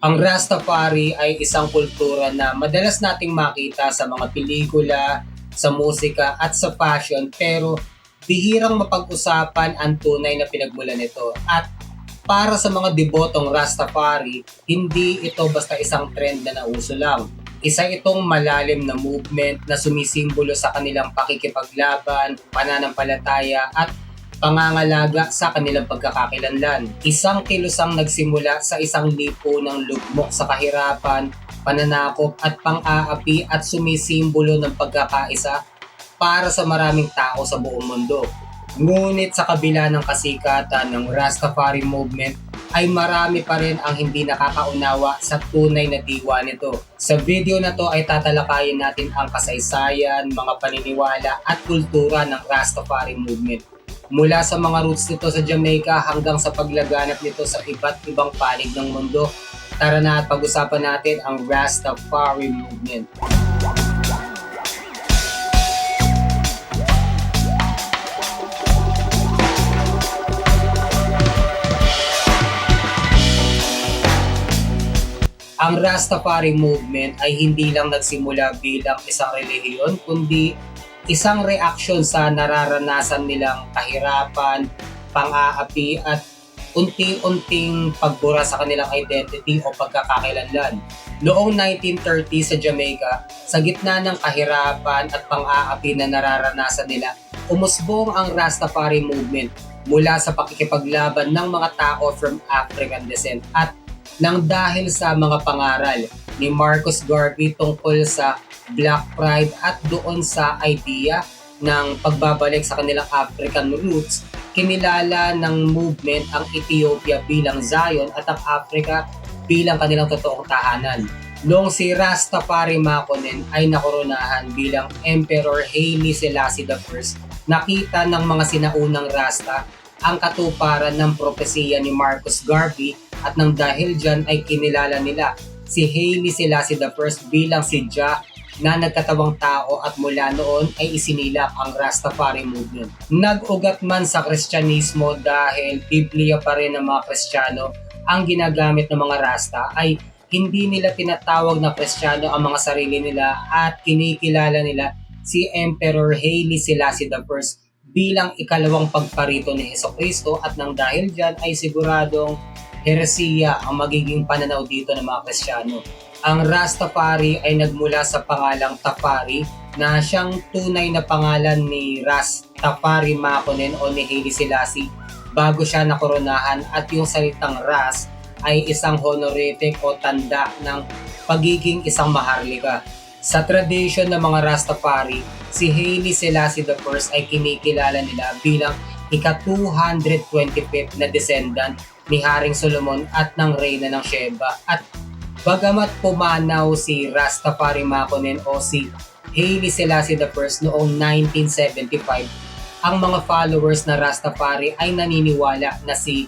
Ang Rastafari ay isang kultura na madalas nating makita sa mga pelikula, sa musika at sa fashion pero bihirang mapag-usapan ang tunay na pinagmulan nito. At para sa mga debotong Rastafari, hindi ito basta isang trend na nauso lang. Isa itong malalim na movement na sumisimbolo sa kanilang pakikipaglaban, pananampalataya at pangangalaga sa kanilang pagkakakilanlan. Isang kilusang nagsimula sa isang lipo ng lugmok sa kahirapan, pananakop at pang-aapi at sumisimbolo ng pagkakaisa para sa maraming tao sa buong mundo. Ngunit sa kabila ng kasikatan ng Rastafari movement ay marami pa rin ang hindi nakakaunawa sa tunay na diwa nito. Sa video na to ay tatalakayin natin ang kasaysayan, mga paniniwala at kultura ng Rastafari movement mula sa mga roots nito sa Jamaica hanggang sa paglaganap nito sa iba't ibang panig ng mundo. Tara na at pag-usapan natin ang Rastafari movement. Ang Rastafari movement ay hindi lang nagsimula bilang isang relihiyon kundi isang reaksyon sa nararanasan nilang kahirapan, pang-aapi at unti-unting pagbura sa kanilang identity o pagkakakilanlan. Noong 1930 sa Jamaica, sa gitna ng kahirapan at pang-aapi na nararanasan nila, umusbong ang Rastafari movement mula sa pakikipaglaban ng mga tao from African descent at nang dahil sa mga pangaral ni Marcus Garvey tungkol sa Black Pride at doon sa idea ng pagbabalik sa kanilang African roots, kinilala ng movement ang Ethiopia bilang Zion at ang Africa bilang kanilang totoong tahanan. Noong si Rastafari Makonnen ay nakoronahan bilang Emperor Haile Selassie I, nakita ng mga sinaunang Rasta ang katuparan ng propesiya ni Marcus Garvey at nang dahil dyan ay kinilala nila si Haile Selassie I bilang si Jah na nagkatawang tao at mula noon ay isinilak ang Rastafari movement. Nag-ugat man sa Kristyanismo dahil Biblia pa rin ng mga Kristiyano ang ginagamit ng mga Rasta ay hindi nila tinatawag na Kristiyano ang mga sarili nila at kinikilala nila si Emperor Haile Selassie I bilang ikalawang pagparito ni Heso Kristo at nang dahil dyan ay siguradong heresiya ang magiging pananaw dito ng mga Kristiyano. Ang Rastafari ay nagmula sa pangalang Tafari na siyang tunay na pangalan ni Rastafari Makonnen o ni Haile Selassie bago siya nakoronahan at yung salitang Ras ay isang honorific o tanda ng pagiging isang maharlika. Sa tradition ng mga Rastafari, si Haile Selassie I ay kinikilala nila bilang ika-225 na descendant ni Haring Solomon at ng Reyna ng Sheba. At bagamat pumanaw si Rastafari Makonnen o si Haile Selassie I noong 1975, ang mga followers na Rastafari ay naniniwala na si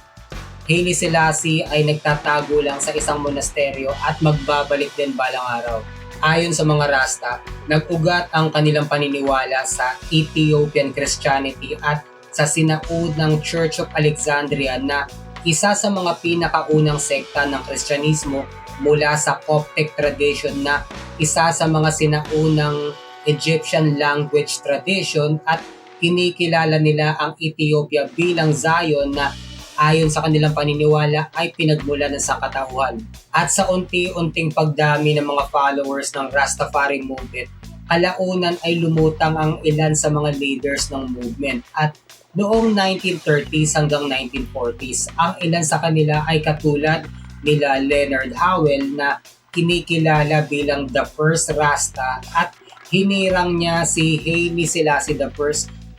Haile Selassie ay nagtatago lang sa isang monasteryo at magbabalik din balang araw. Ayon sa mga Rasta, nag-ugat ang kanilang paniniwala sa Ethiopian Christianity at sa sinaud ng Church of Alexandria na isa sa mga pinakaunang sekta ng Kristyanismo mula sa Coptic tradition na isa sa mga sinaunang Egyptian language tradition at kinikilala nila ang Ethiopia bilang Zion na ayon sa kanilang paniniwala ay pinagmula ng sakatauhan. At sa unti-unting pagdami ng mga followers ng Rastafari movement, kalaunan ay lumutang ang ilan sa mga leaders ng movement at noong 1930s hanggang 1940s. Ang ilan sa kanila ay katulad nila Leonard Howell na kinikilala bilang the first Rasta at hinirang niya si Haile Selassie I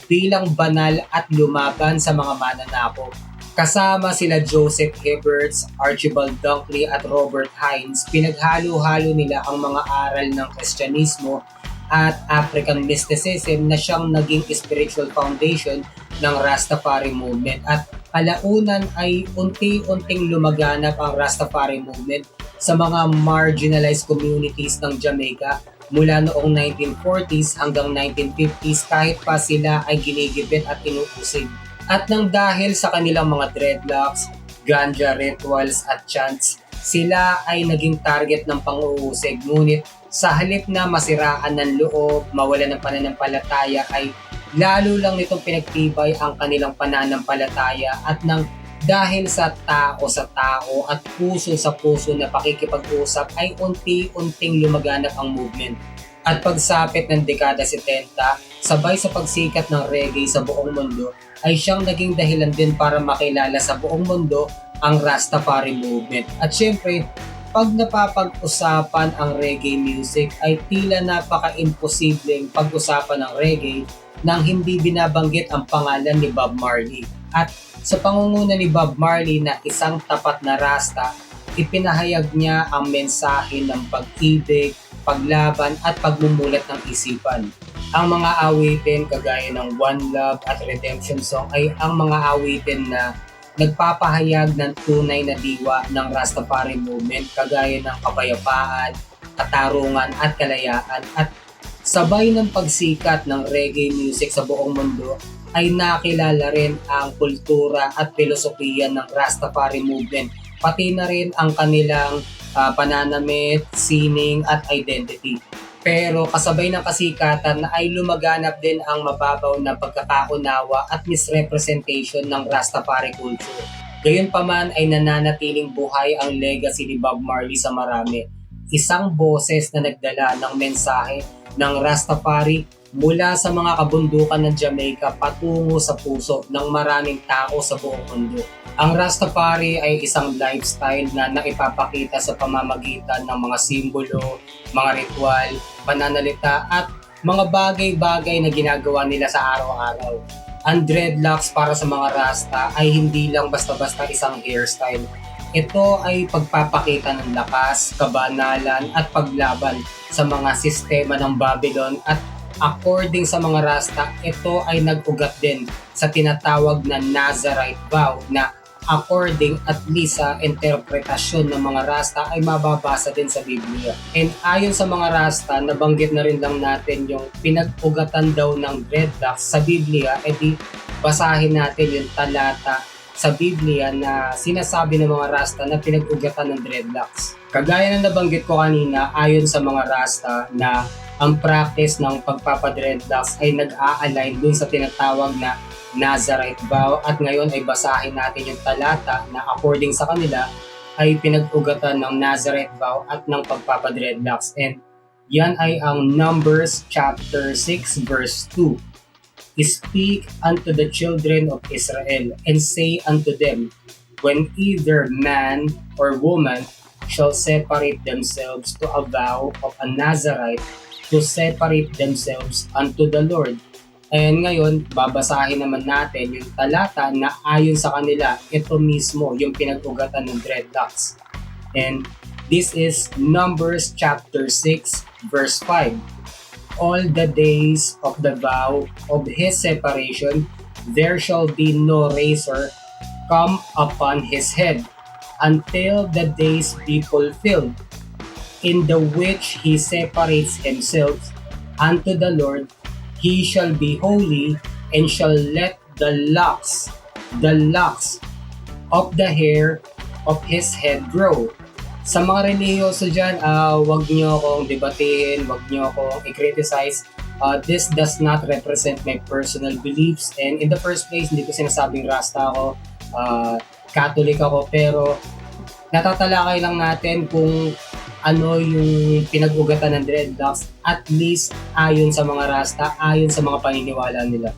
bilang banal at lumaban sa mga mananakop. Kasama sila Joseph Hibberts, Archibald Dunkley at Robert Hines, pinaghalo-halo nila ang mga aral ng Kristyanismo at African mysticism na siyang naging spiritual foundation ng Rastafari movement at kalaunan ay unti-unting lumaganap ang Rastafari movement sa mga marginalized communities ng Jamaica mula noong 1940s hanggang 1950s kahit pa sila ay ginigipit at inuusig. At nang dahil sa kanilang mga dreadlocks, ganja rituals at chants, sila ay naging target ng pang-uusig. Ngunit sa halip na masiraan ng loob, mawala ng pananampalataya ay lalo lang nitong pinagtibay ang kanilang pananampalataya at nang dahil sa tao sa tao at puso sa puso na pakikipag-usap ay unti-unting lumaganap ang movement. At pagsapit ng dekada 70, sabay sa pagsikat ng reggae sa buong mundo, ay siyang naging dahilan din para makilala sa buong mundo ang Rastafari movement. At syempre, pag napapag-usapan ang reggae music ay tila napaka-imposibleng pag-usapan ng reggae nang hindi binabanggit ang pangalan ni Bob Marley. At sa pangunguna ni Bob Marley na isang tapat na rasta, ipinahayag niya ang mensahe ng pag-ibig, paglaban at pagmumulat ng isipan. Ang mga awitin kagaya ng One Love at Redemption Song ay ang mga awitin na nagpapahayag ng tunay na diwa ng Rastafari movement kagaya ng kapayapaan, katarungan at kalayaan at sabay ng pagsikat ng reggae music sa buong mundo ay nakilala rin ang kultura at filosofiya ng Rastafari movement, pati na rin ang kanilang uh, pananamit, sining at identity. Pero kasabay ng kasikatan ay lumaganap din ang mababaw na pagkakaunawa at misrepresentation ng Rastafari culture. Gayunpaman ay nananatiling buhay ang legacy ni Bob Marley sa marami. Isang boses na nagdala ng mensahe ng Rastafari mula sa mga kabundukan ng Jamaica patungo sa puso ng maraming tao sa buong mundo. Ang Rastafari ay isang lifestyle na naipapakita sa pamamagitan ng mga simbolo, mga ritual, pananalita at mga bagay-bagay na ginagawa nila sa araw-araw. Ang dreadlocks para sa mga Rasta ay hindi lang basta-basta isang hairstyle. Ito ay pagpapakita ng lakas, kabanalan at paglaban sa mga sistema ng Babylon at According sa mga Rasta, ito ay nag-ugat din sa tinatawag na Nazarite vow na according at least sa interpretasyon ng mga Rasta ay mababasa din sa Biblia. And ayon sa mga Rasta, nabanggit na rin lang natin yung pinag-ugatan daw ng dreadlocks sa Biblia, edi basahin natin yung talata sa Biblia na sinasabi ng mga Rasta na pinag-ugatan ng dreadlocks. Kagaya na nabanggit ko kanina, ayon sa mga Rasta na ang practice ng pagpapadreadlocks ay nag-a-align dun sa tinatawag na Nazarite vow at ngayon ay basahin natin yung talata na according sa kanila ay pinag-ugatan ng Nazarite vow at ng pagpapadreadlocks and yan ay ang Numbers chapter 6 verse 2. Speak unto the children of Israel and say unto them, when either man or woman shall separate themselves to a vow of a Nazarite to separate themselves unto the Lord. And ngayon, babasahin naman natin yung talata na ayon sa kanila, ito mismo yung pinag-ugatan ng dreadlocks. And this is Numbers chapter 6 verse 5. All the days of the vow of his separation, there shall be no razor come upon his head until the days be fulfilled in the which he separates himself unto the Lord, he shall be holy and shall let the locks, the locks of the hair of his head grow. Sa mga reliyoso dyan, uh, wag nyo akong debatehin, wag nyo akong i-criticize. Uh, this does not represent my personal beliefs. And in the first place, hindi ko sinasabing rasta ako, uh, Catholic ako, pero natatalakay lang natin kung ano yung pinag-ugatan ng dreadlocks at least ayon sa mga Rasta, ayon sa mga paniniwala nila.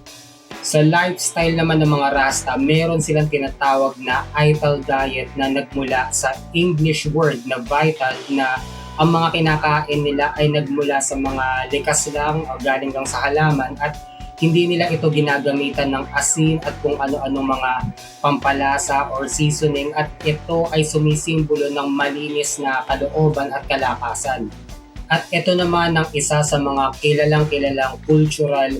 Sa lifestyle naman ng mga Rasta, meron silang tinatawag na vital diet na nagmula sa English word na vital na ang mga kinakain nila ay nagmula sa mga likas lang o galing lang sa halaman at hindi nila ito ginagamitan ng asin at kung ano-ano mga pampalasa or seasoning at ito ay sumisimbolo ng malinis na kalooban at kalakasan. At ito naman ang isa sa mga kilalang kilalang cultural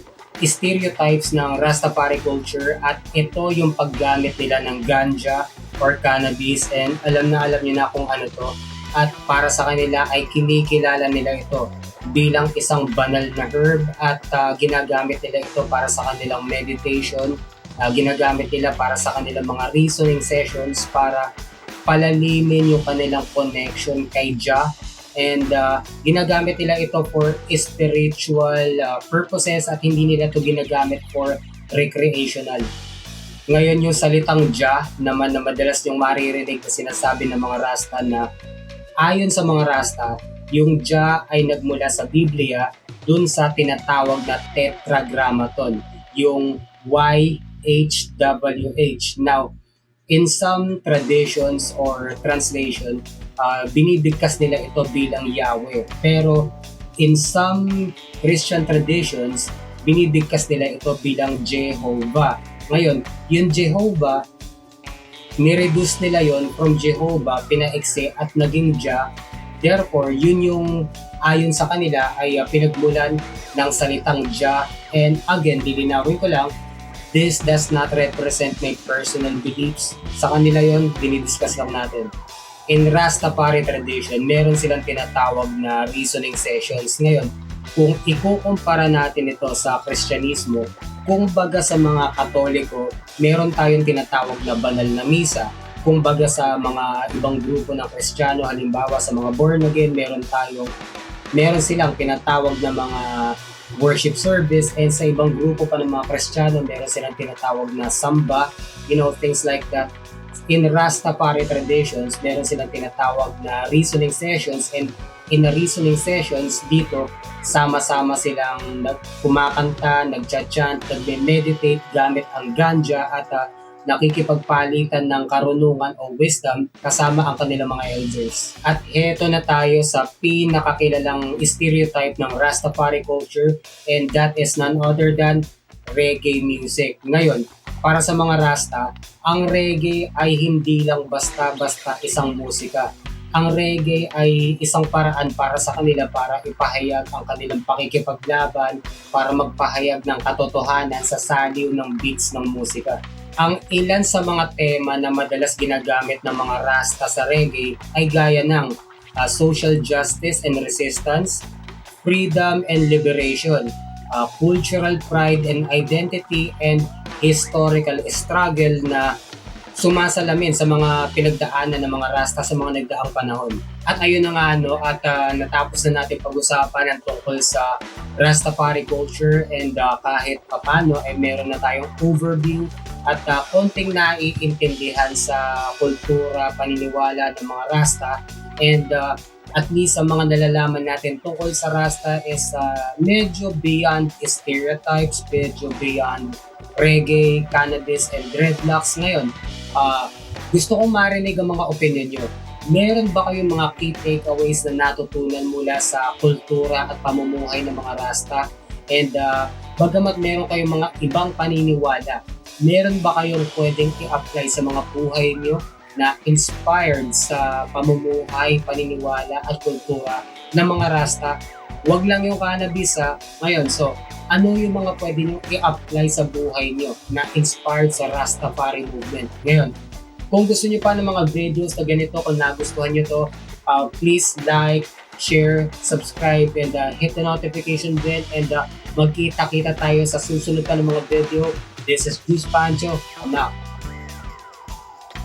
stereotypes ng Rastafari culture at ito yung paggamit nila ng ganja or cannabis and alam na alam niyo na kung ano to at para sa kanila ay kinikilala nila ito bilang isang banal na herb at uh, ginagamit nila ito para sa kanilang meditation, uh, ginagamit nila para sa kanilang mga reasoning sessions para palalimin yung kanilang connection kay Jah and uh, ginagamit nila ito for spiritual uh, purposes at hindi nila ito ginagamit for recreational. Ngayon yung salitang Jah naman na madalas yung maririnig na sinasabi ng mga Rasta na ayon sa mga Rasta, yung Jah ay nagmula sa Biblia dun sa tinatawag na Tetragrammaton, yung YHWH. Now, in some traditions or translation, uh, binibigkas nila ito bilang Yahweh. Pero in some Christian traditions, binibigkas nila ito bilang Jehovah. Ngayon, yung Jehovah, nireduce nila yon from Jehovah, pinaekse at naging Jah. Therefore, yun yung ayon sa kanila ay uh, pinagmulan ng salitang Jah. And again, lilinawin ko lang, this does not represent my personal beliefs. Sa kanila yon dinidiscuss lang natin. In Rastafari tradition, meron silang tinatawag na reasoning sessions. Ngayon, kung ikukumpara natin ito sa Kristyanismo, kung baga sa mga Katoliko, meron tayong tinatawag na banal na misa. Kung baga sa mga ibang grupo ng Kristiyano, halimbawa sa mga born again, meron tayong meron silang tinatawag na mga worship service. And sa ibang grupo pa ng mga Kristiyano, meron silang tinatawag na samba, you know, things like that. In Rastafari traditions, meron silang tinatawag na reasoning sessions. And in the reasoning sessions dito, sama-sama silang kumakanta, nagcha-chant, nagme-meditate gamit ang ganja at uh, nakikipagpalitan ng karunungan o wisdom kasama ang kanilang mga elders. At heto na tayo sa pinakakilalang stereotype ng Rastafari culture and that is none other than reggae music. Ngayon, para sa mga Rasta, ang reggae ay hindi lang basta-basta isang musika. Ang reggae ay isang paraan para sa kanila para ipahayag ang kanilang pakikipaglaban, para magpahayag ng katotohanan sa saliw ng beats ng musika. Ang ilan sa mga tema na madalas ginagamit ng mga Rasta sa reggae ay gaya ng uh, social justice and resistance, freedom and liberation, uh, cultural pride and identity, and historical struggle na sumasalamin sa mga pinagdaanan ng mga rasta sa mga nagdaang panahon. At ayun na nga ano, at uh, natapos na natin pag-usapan ang tungkol sa Rastafari culture and uh, kahit papano ay eh, meron na tayong overview at uh, konting naiintindihan sa kultura, paniniwala ng mga Rasta and uh, at least ang mga nalalaman natin tungkol sa Rasta is uh, medyo beyond stereotypes, medyo beyond reggae, cannabis, and dreadlocks ngayon uh, gusto kong marinig ang mga opinion nyo. Meron ba kayong mga key takeaways na natutunan mula sa kultura at pamumuhay ng mga Rasta? And uh, bagamat meron kayong mga ibang paniniwala, meron ba kayong pwedeng i-apply sa mga buhay nyo na inspired sa pamumuhay, paniniwala at kultura ng mga Rasta? Huwag lang yung cannabis ha. Ngayon, so ano yung mga pwede nyo i-apply sa buhay nyo na inspired sa Rastafari movement. Ngayon, kung gusto nyo pa ng mga videos na ganito, kung nagustuhan nyo to, uh, please like, share, subscribe, and uh, hit the notification bell and uh, magkita-kita tayo sa susunod pa ng mga video. This is Bruce Pancho. I'm out.